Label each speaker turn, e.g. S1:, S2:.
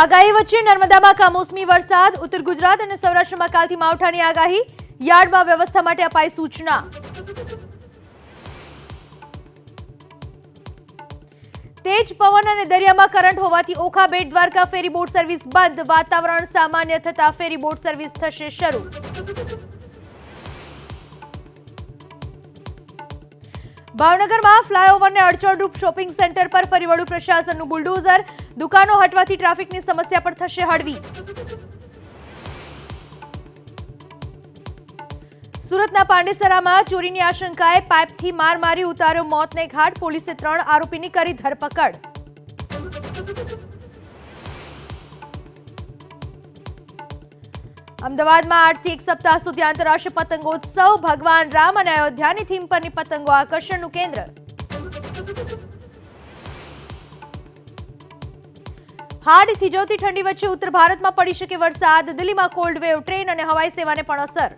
S1: આગાહી વચ્ચે નર્મદામાં કમોસમી વરસાદ, ઉત્તર ગુજરાત અને સૌરાષ્ટ્રમાં કાલથી માવઠાની આગાહી. યાર્ડમાં વ્યવસ્થા માટે અપાઈ સૂચના. તેજ પવન અને દરિયામાં કરંટ હોવાથી Okha Bet Dwarka ferry boat service બંધ. વાતાવરણ સામાન્ય થતા ફેરી બોટ સર્વિસ થશે શરૂ. ભાવનગરમાં ફ્લાયઓવરને અડચણરૂપ શોપિંગ સેન્ટર પર ફરી વળ્યું પ્રશાસનનું બુલડોઝર. દુકાનો હટવાથી ટ્રાફિકની સમસ્યા પણ થશે હળવી. સુરતના પાંડેસરામાં ચોરીની આશંકાએ પાઇપથી માર મારી ઉતાર્યો મોતને ઘાટ, પોલીસે ત્રણ આરોપીની કરી ધરપકડ. અમદાવાદમાં આજથી એક સપ્તાહ સુધી આંતરરાષ્ટ્રીય પતંગોત્સવ, ભગવાન રામ અને અયોધ્યાની થીમ પરની પતંગો આકર્ષણનું કેન્દ્ર. હાડ થીજવતી ઠંડી વચ્ચે ઉત્તર ભારતમાં પડી શકે વરસાદ, દિલ્હીમાં કોલ્ડ વેવ ટ્રેન અને હવાઈ સેવાને પણ અસર.